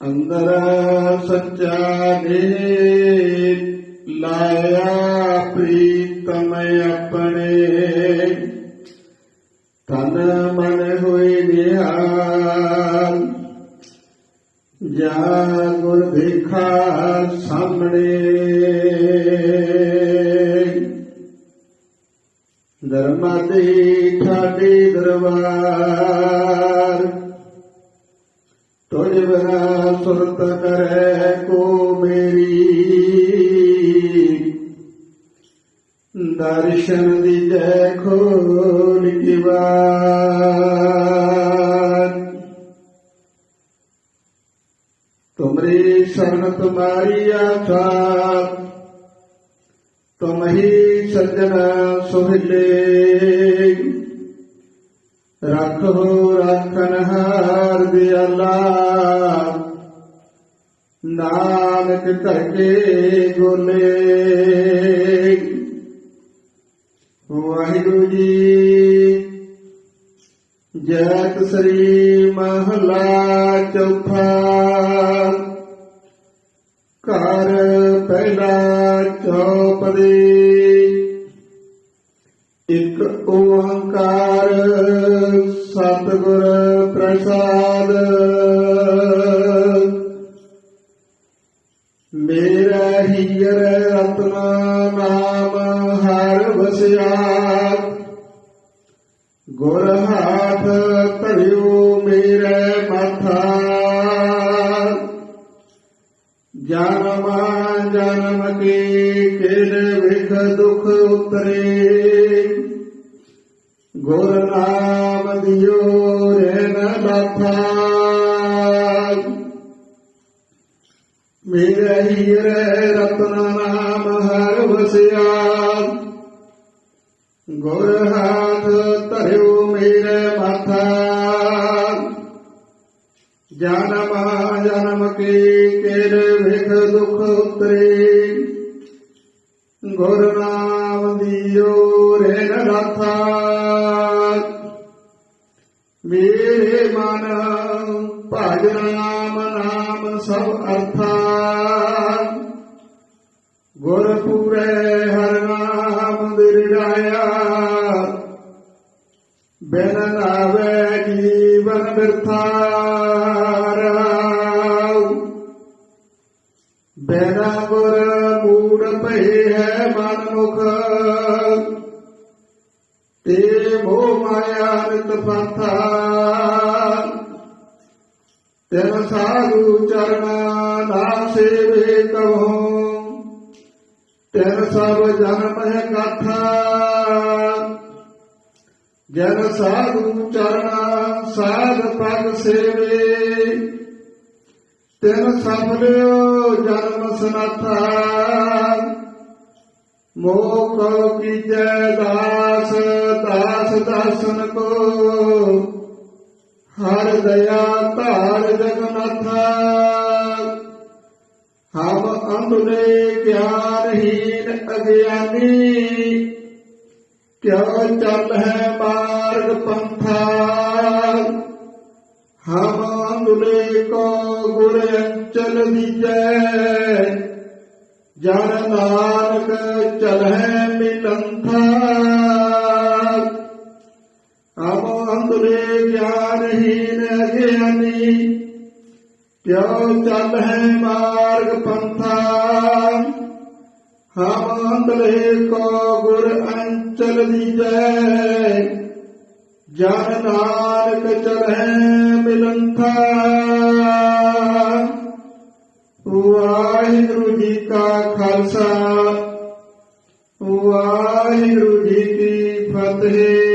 ਅੰਦਰ ਸੱਚਾ ਦੇ ਲਾਇਆ ਪ੍ਰੀਤਮ ਆਪਣੇ। ਤਨ ਮਨ ਹੋਏ ਨਿਹਾਲ, ਜਾ ਗੁਰ ਦੇਖਾ ਸਾਹਮਣੇ। ਧਰਮਾ ਦੇ ਠਾਡੇ ਦਰਬਾਰ बिना सुरत करे को मेरी। दर्शन दी देखो खोल की बात। तुमरी शरण तुम्हारी आथा तुम ही सजना सुभिले रखो रखन ਨਾਨਕ ਗੋਲੇ। ਵਾਹਿਗੁਰੂ ਜੀ ਜੈਤ ਸ੍ਰੀ ਮਹਲਾ ਚੌਥਾ। ਘਰ ਪਹਿਲਾ ਚੌਪਦੀ। ਇਕ ਓੰਕਾਰ ਸਤਿਗੁਰ ਪ੍ਰਸਾਦ। ਮੇਰਾ ਹੀਰ ਰਤਨਾ ਨਾਮ ਹਰ ਵਸਿਆ ਗੁਰ ਹਾਥ ਧਰਿਓ ਮੇਰੇ ਮਾਥਾ ਜਨਮ ਜਨਮ ਕੇ ਕਿਲ ਵਿਖ ਦੁਖ ਉਤਰੇ। ਗੁਰ ਨਾਮ ਦਿਓ ਰਹਿਨ ਲਾਥਾ ਮੇਰੇ ਹੀਰੇ ਰਤਨ ਨਾਮ ਹਰ ਵਸਿਆ। ਗੁਰ ਹਾਥ ਧਰਿਓ ਮੇਰੇ ਮਾਥਾ। ਜਨਮ ਜਨਮ ਕੇ ਕਿਰ ਵਿਖ ਦੁਖ ਉਤਰੇ। ਗੁਰ ਨਾਮ ਦਿਓ ਰਹਿਨ ਰਾਥਾ ਮੇਰੇ ਮਨ ਭਜ ਨਾਮ ਨਾਮ ਸਭ ਅਰਥਾ। ਗੁਰ ਪੂਰੇ ਹਰ ਨਾਮ ਦਿਰੜਾਇਆ ਬਿਨ ਨਾਵੇ ਜੀਵਨ ਬਿਰਥਾ ਰਾਉ ਗੁਰ ਮੂੜ ਭਏ ਹੈ ਮਨ ਮੁਖ ਤੇ ਮੋਹ ਮਾਇਆ ਨਿਤ ਪੰਥਾ ਤੈਨ ਸਾਧੂ ਚਰਣਾ ਨਾ ਸੇਵੇ ਕਹੋ ਤੈਨ ਸਭ ਜਨਮ ਹੈ ਕਥਾ ਜਨ ਸਾਧੂ ਚਰਣਾ ਸਾਧ ਪਦ ਸੇਵੇ। ਤਿਨ ਸਫਲਿਓ ਜਨਮ ਸਨਾਥਾ। ਮੋਹ ਕਉ ਕੀਜੈ ਦਾਸ ਦਾਸ ਦਰਸ਼ਨ ਕੋ। ਹਰ ਦਇਆ ਧਾਰ ਜਗਨਾਥਾ ਹਮ ਅੰਧਲੇ ਗਿਆਨਹੀਨ ਅਗਿਆਨੀ। ਕਿਉ ਚੱਲ ਹੈ ਮਾਰਗ ਪੰਥਾ। ਹਮ ਅੰਦੁਲੇ ਕੋ ਗੁਰ ਅੰਚਲ ਦੀਜੈ ਜਨ ਨਾਨਕ ਚਲਹਿ ਮਿਲੰਥਾ। ਹਮ ਅੰਦੁਲੇ ਗਿਆਨਹੀਨ ਅਗਿਆਨੀ। ਕਿਉ ਚੱਲ ਹੈ ਮਾਰਗ ਪੰਥ। ਹਮ ਅੰਦਲੇ ਕੋ ਗੁਰ ਅੰਚਲ ਦੀਜੈ। ਜਨ ਨਾਨਕ ਚਰਹਿ ਮਿਲੰਥਾ। ਵਾਹਿਗੁਰੂ ਜੀ ਕਾ ਖਾਲਸਾ। ਵਾਹਿਗੁਰੂ ਜੀ ਕੀ ਫਤਿਹ।